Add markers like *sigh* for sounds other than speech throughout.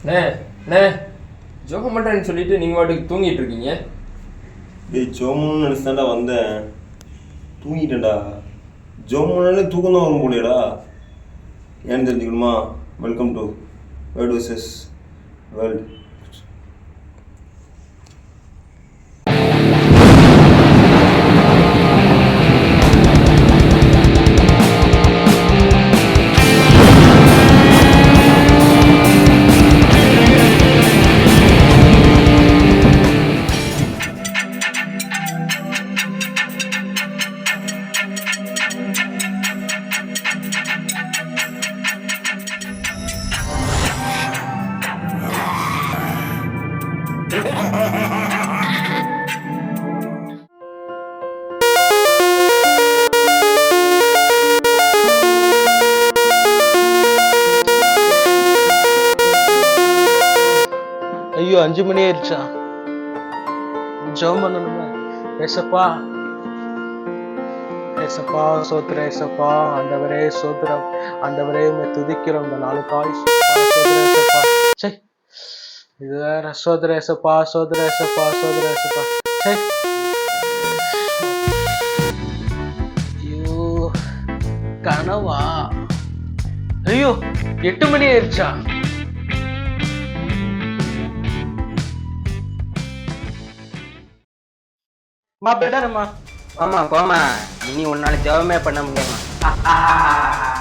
அண்ணே அண்ணே ஜோகம் பண்ணுறேன்னு சொல்லிட்டு நீங்கள் வாட்டுக்கு தூங்கிட்டு இருக்கீங்க. டேய் ஜோமுன்னு நினச்சாண்டா வந்தேன். தூங்கிட்டேன்டா. ஜோமுன்னாலே தூக்கம் தான் வரும் போலியடா. ஏன்னு தெரிஞ்சுக்கணுமா? Welcome to world versus world ஐயோ அஞ்சு மணி ஆயிடுச்சா? ஜெபம் பண்ணணுமே. ஏசப்பா. ஏசப்பா சோத்திர ஏசப்பா. ஆண்டவரே சோத்திரம். ஆண்டவரே உண்மை துதிக்கிறோம். இந்த நாலு காய் சே. இது வேற. சோதர ஏசப்பா சோதர ஏசப்பா சோதர ஏசப்பா. சே. ஐயோ கனவா? ஐயோ எட்டு மணி ஆயிடுச்சா? மா பெட்டரம்மா ஆமா கோமா இனி உன்னால ஜெபமே பண்ண முடியாமா *laughs*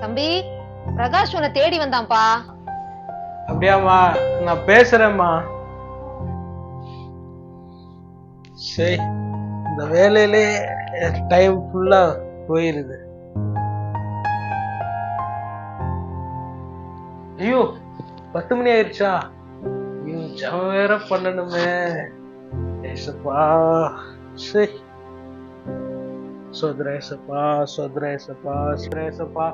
தம்பி பிரகாஷ் உன்னை தேடி வந்தான்ப்பா. அப்படியாம்மா நான் பேசுறேம்மா. சரி இந்த வேலையிலே டைம் ஃபுல்லா போயிருது. ஐயோ பத்து மணி ஆயிடுச்சா ஐயோ வேற பண்ணணுமே. ஏசப்பா சரி. சோதரேசப்பா சோதரேசப்பா சோதரேசப்பா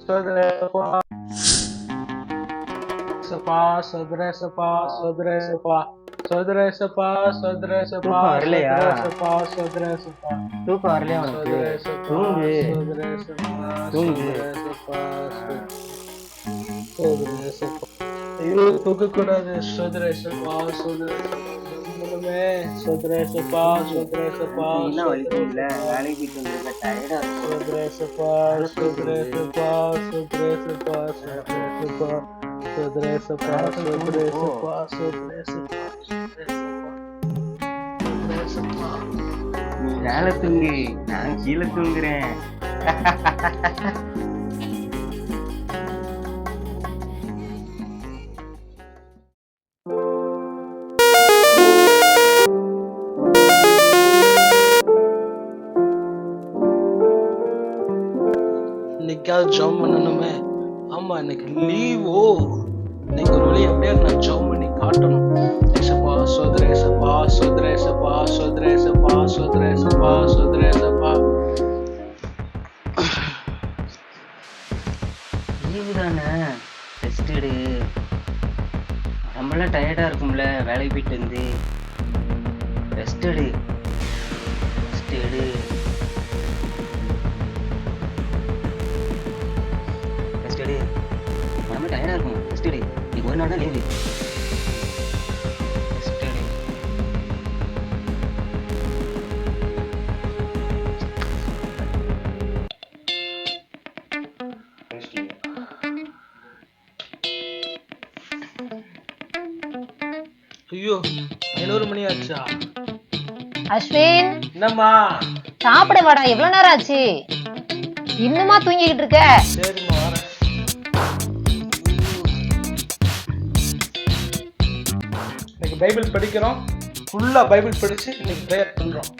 சதுரேபா சபா சதுர சபா சதுர சபா சதுர சபா சதுர சபா வரலையா சபா சதுர சபா தூக்கம் வரலையா சதுர தூங்கு சதுர சபா தூங்கு சபா தூக்க கூடாது சதுர சபா சதுர ஆண்டவரே சோத்ரேசப்பா சோத்ரேசப்பா என்ன வலிக்கல வேலைக்கு போயிட்டு டயர்டா சோத்ரேசப்பா சோத்ரேசப்பா சோத்ரேசப்பா சோத்ரேசப்பா சோத்ரேசப்பா சோத்ரேசப்பா சோத்ரேசப்பா நீ மேல தூங்கு நான் கீழே தூங்குறேன் இன்னைக்காவது ஜாம் பண்ணணுமே? ஆமா இன்னைக்கு லீவோ இன்னைக்கு ஒரு வழி அப்படியே நான் ஜாம் பண்ணி காட்டணும். ஏசப்பா சோதரேசப்பா சோதரேசப்பா சோதரேசப்பா சோதரேசப்பா சோதரேசப்பா லீவு தானே? ரெஸ்ட் எடு. நம்மளாம் டயர்டா இருக்கும்ல வேலைக்கு போயிட்டு வந்து. ரெஸ்ட் எடு. ரெஸ்ட் எடு. ரெஸ்ட் எடு நம்ம டயர்டா இருக்கும். ரெஸ்ட் எடு நீ ஒரு நாள் தான் லீவு ஐயோ மணி ஆச்சா? அஸ்வின். என்னம்மா? சாப்பிட வாடா. எவ்வளவு நேரம் ஆச்சு? இன்னுமா தூங்கிக்கிட்டு இருக்க? சரிம்மா வரேன். பைபிள் படிக்கிறோம். ஃபுல்லா பைபிள் படிச்சு இன்னைக்கு ப்ரேயர் பண்றோம்.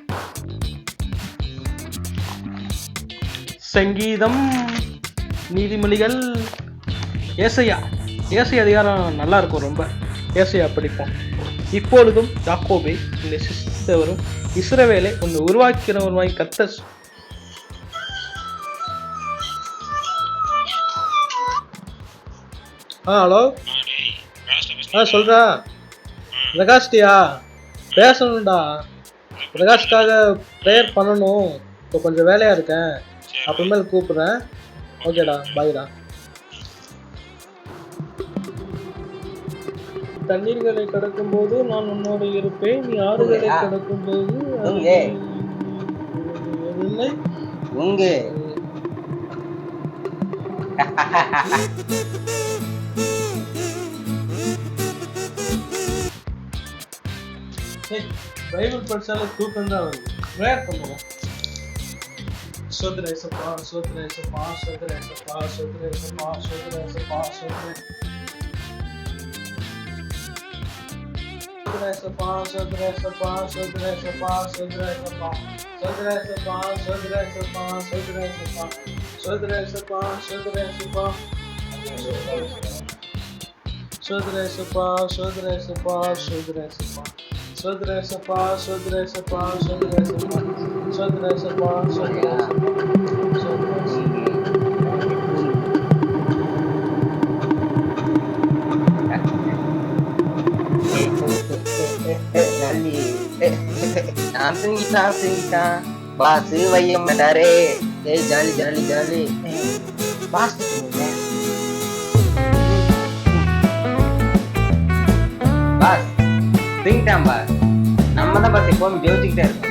சங்கீதம் நீதிமொழிகள் ஏசையா. ஏசை அதிகாரம் நல்லா இருக்கும் ரொம்ப. ஏசையா படிப்போம். இப்பொழுதும் யாக்கோபே இந்த சிஸ் படைத்தவரும் இஸ்ரவேலை உன்னை உருவாக்கிறவருமாய் கத்த ஆ ஹலோ? ஆ சொல்றா. பிரகாஷ்டியா பேசணும்டா. பிரகாஷ்காக ப்ரேயர் பண்ணணும். இப்போ கொஞ்சம் வேலையா இருக்கேன். அப்புறமேல் கூப்பிடுறேன். ஓகேடா பாய்டா தண்ணீர்களை கடக்கும் போது நான் உன்னோடு இருப்பேன். நீ ஆறுகளை கடக்கும் போது உங்கு பைபிள் படிச்சாலே தூக்கம் தான் வருது ப்ரேயர் பண்ணுவோம் சோதரேசப்பா சோதரேசப்பா சோதரேசப்பா சோதரேசப்பா சோதரேசப்பா சோதரே சோதரேசப்பா சோதரேசப்பா சோதரேசப்பா சோதரேசப்பா சோதரேசப்பா சோதரேசப்பா சோதரேசப்பா சோதரேசப்பா சோதரேசப்பா சோதரேசப்பா சோதரேசப்பா சோதரேசப்பா சோதரேசப்பா சோதரேசப்பா சோதரேசப்பா சோதரேசப்பா சோதரேசப்பா சோதரேசப்பா நான் தூங்கிட்டான் தூங்கிட்டான் பாஸ் வைய மாட்டாரே ஏய் jolly jolly jolly boss boss தூங்கிட்டான் boss நம்ம தான் பாஸ் எப்போவும் ஜெயிச்சுக்கிட்டே இருக்கோம்.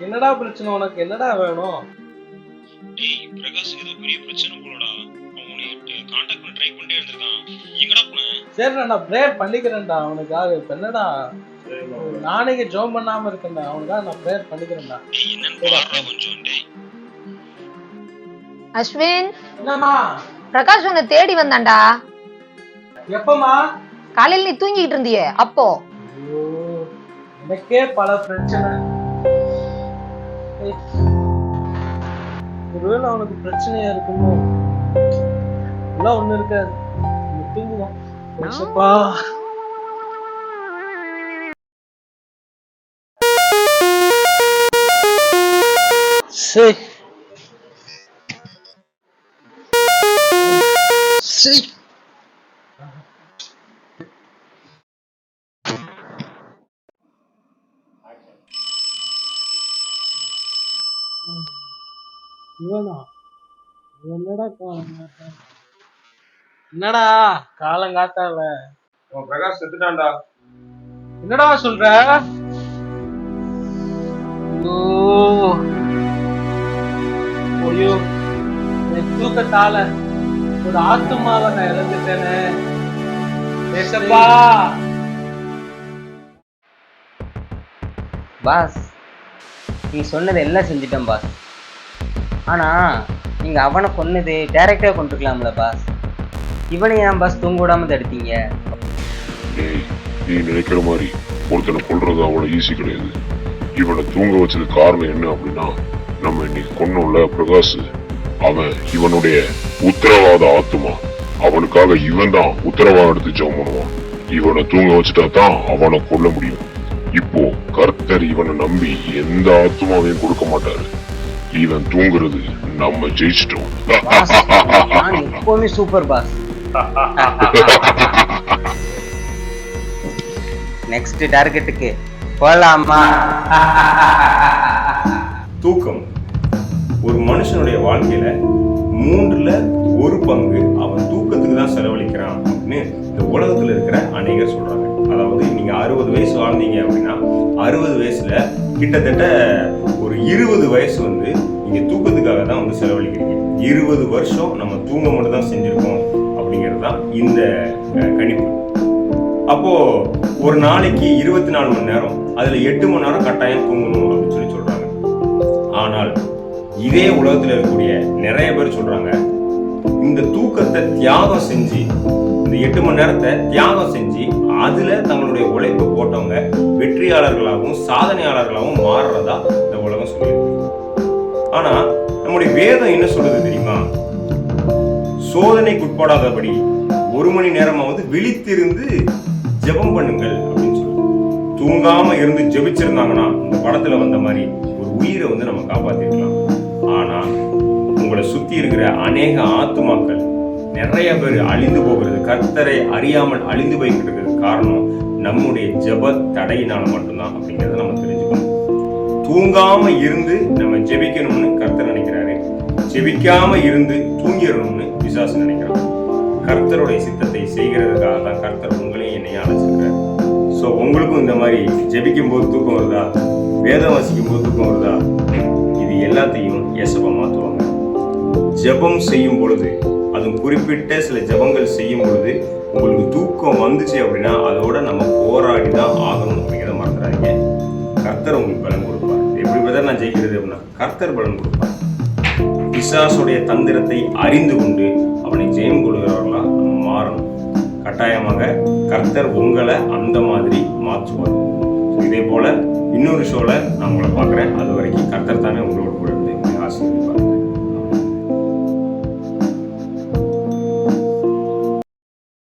என்னடா பிரச்சனை உனக்கு? என்னடா வேணும்? டேய் பிரகாஷுக்கு ஏதோ பெரிய பிரச்சனை போலடா அவன் காண்டாக்ட் பண்ண ட்ரை பண்ணிட்டே இருந்திருக்கான். எங்கடா போன? சரி நான் ப்ரேயர் பண்ணிக்கிறேன்டா அவனுக்காக. இப்ப என்னடா? நானே இங்க ஜோம் பண்ணாம இருக்கேன்டா அவனுக்காக நான் ப்ரேயர் பண்ணிக்கிறேன்டா. டேய் என்னன்னு கொஞ்சம் டேய். அஸ்வின் என்னம்மா? பிரகாஷ் உன்னை தேடி வந்தான்டா. எப்பமா காலையில நீ தூங்கிட்டு இருந்தியே அப்போ. எனக்கே பல பிரச்சனை. ஒருவேளை அவனுக்கு பிரச்சனையா இருக்குமோ? எல்லாம் ஒண்ணு இருக்காது. தூங்குவான் சரி சரி இவனா இவன் என்னடா காலங்காத்தால என்னடா காலங்காத்தால உன் பிரகாஷ் செத்துட்டான்டா. என்னடா சொல்ற? ஐயோ. ஐயோ. என் தூக்கத்தால ஒரு ஆத்துமாவை நான் இழந்துட்டேனே. ஏசப்பா. பாஸ் நீ சொன்னது எல்லாம் செஞ்சிட்டேன் பாஸ்? ஆனா நீங்க அவனை கொன்னது டைரக்டா கொண்டிருக்கலாம்ல பாஸ் இவனை ஏன் பாஸ் தூங்க விடாம தடுத்தீங்க? நீ நினைக்கிற மாதிரி ஒருத்தனை கொள்றது அவ்வளவு ஈஸி கிடையாது. இவனை தூங்க வச்சது காரணம் என்ன அப்படின்னா நம்ம இன்னைக்கு கொன்னோம்ல பிரகாஷ். அவன் இவனுடைய உத்தரவாத ஆத்துமா. அவனுக்காக இவன் தான் உத்தரவாதம் எடுத்து ஜெபம் பண்ணுவான். இவனை தூங்க வச்சுட்டா தான் அவனை கொல்ல முடியும். இப்போ கர்த்தர் இவனை நம்பி எந்த ஆத்துமாவையும் கொடுக்க மாட்டாரு. இவன் தூங்குறது நம்ம ஜெயிச்சிட்டோம். நான் எப்பவுமே சூப்பர் பாஸ் நெக்ஸ்ட் டார்கெட்டுக்கு போலாமா? தூக்கம். ஒரு மனுஷனுடைய வாழ்க்கையில மூன்றுல ஒரு பங்கு அவன் தூக்கத்துக்கு தான் செலவழிக்கிறான் அப்படின்னு இந்த உலகத்துல இருக்கிற அநேகர் சொல்றாங்க. நீங்கள் நீங்க அறுபது வயசு வாழ்ந்தீங்க அப்படின்னா அறுபது வயசுல கிட்டத்தட்ட ஒரு இருபது வயசு வந்து நீங்கள் தூக்கத்துக்காக தான் வந்து செலவழிக்கிறீங்க. இருபது வருஷம் நம்ம தூங்க மட்டும் தான் செஞ்சிருக்கோம் அப்படிங்கிறது தான் இந்த கணிப்பு. அப்போ ஒரு நாளைக்கு இருபத்தி நாலு மணி நேரம் அதுல எட்டு மணி நேரம் கட்டாயம் தூங்கணும் அப்படின்னு சொல்லி சொல்றாங்க. ஆனால் இதே உலகத்துல இருக்கக்கூடிய நிறைய பேர் சொல்றாங்க இந்த தூக்கத்தை தியாகம் செஞ்சு இந்த எட்டு மணி நேரத்தை தியாகம் செஞ்சு அதுல தங்களுடைய உழைப்பு போட்டவங்க வெற்றியாளர்களாகவும் சாதனையாளர்களாகவும் மாறுறதா இந்த உலகம் சொல்லியிருக்கு. ஆனா நம்முடைய வேதம் என்ன சொல்றது தெரியுமா? சோதனைக்குட்படாதபடி ஒரு மணி நேரமாவது விழித்திருந்து ஜெபம் பண்ணுங்கள் அப்படின்னு சொல்லி தூங்காம இருந்து ஜெபிச்சிருந்தாங்கன்னா இந்த படத்துல வந்த மாதிரி ஒரு உயிரை வந்து நம்ம காப்பாத்திருக்கலாம். ஆனா உங்களை சுத்தி இருக்கிற அநேக ஆத்துமாக்கள் நிறைய பேர் அழிந்து போகிறது. கர்த்தரை அறியாமல் அழிந்து போய்கிட்டு இருக்கிறது காரணம் நம்முடைய ஜெப தடையினால மட்டும்தான் அப்படிங்கிறத நம்ம தெரிஞ்சுக்கணும். தூங்காம இருந்து நம்ம ஜெபிக்கணும்னு கர்த்தர் நினைக்கிறாரு. ஜெபிக்காம இருந்து தூங்கிடணும்னு பிசாசு நினைக்கிறான் கர்த்தருடைய சித்தத்தை செய்கிறதுக்காக தான் கர்த்தர் உங்களையும் என்னையும் அழைச்சிருக்கிறார். ஸோ உங்களுக்கும் இந்த மாதிரி ஜெபிக்கும் போது தூக்கம் வருதா? வேதம் வாசிக்கும் போது தூக்கம் வருதா? இது எல்லாத்தையும் இயேசப்பா மாற்றுவாங்க ஜெபம் செய்யும் பொழுது அதுவும் குறிப்பிட்ட சில ஜெபங்கள் செய்யும் பொழுது உங்களுக்கு தூக்கம் வந்துச்சு அப்படின்னா அதோட நம்ம போராடி தான் ஆகணும் அப்படிங்கிறத மறந்துடாதீங்க. கர்த்தர் உங்களுக்கு பலன் கொடுப்பார். எப்படி பார்த்தா நான் ஜெயிக்கிறது அப்படின்னா கர்த்தர் பலன் கொடுப்பார். பிசாசுடைய தந்திரத்தை அறிந்து கொண்டு அவனை ஜெயம் கொள்கிறவர்களாக நம்ம மாறணும். கட்டாயமாக கர்த்தர் உங்களை அந்த மாதிரி மாற்றுவார். இதே போல் இன்னொரு ஷோவில் நான் உங்களை பார்க்குறேன். அது வரைக்கும் கர்த்தர் தானே உங்களோட கூட இருந்து ஆசீர்வதிப்பார்.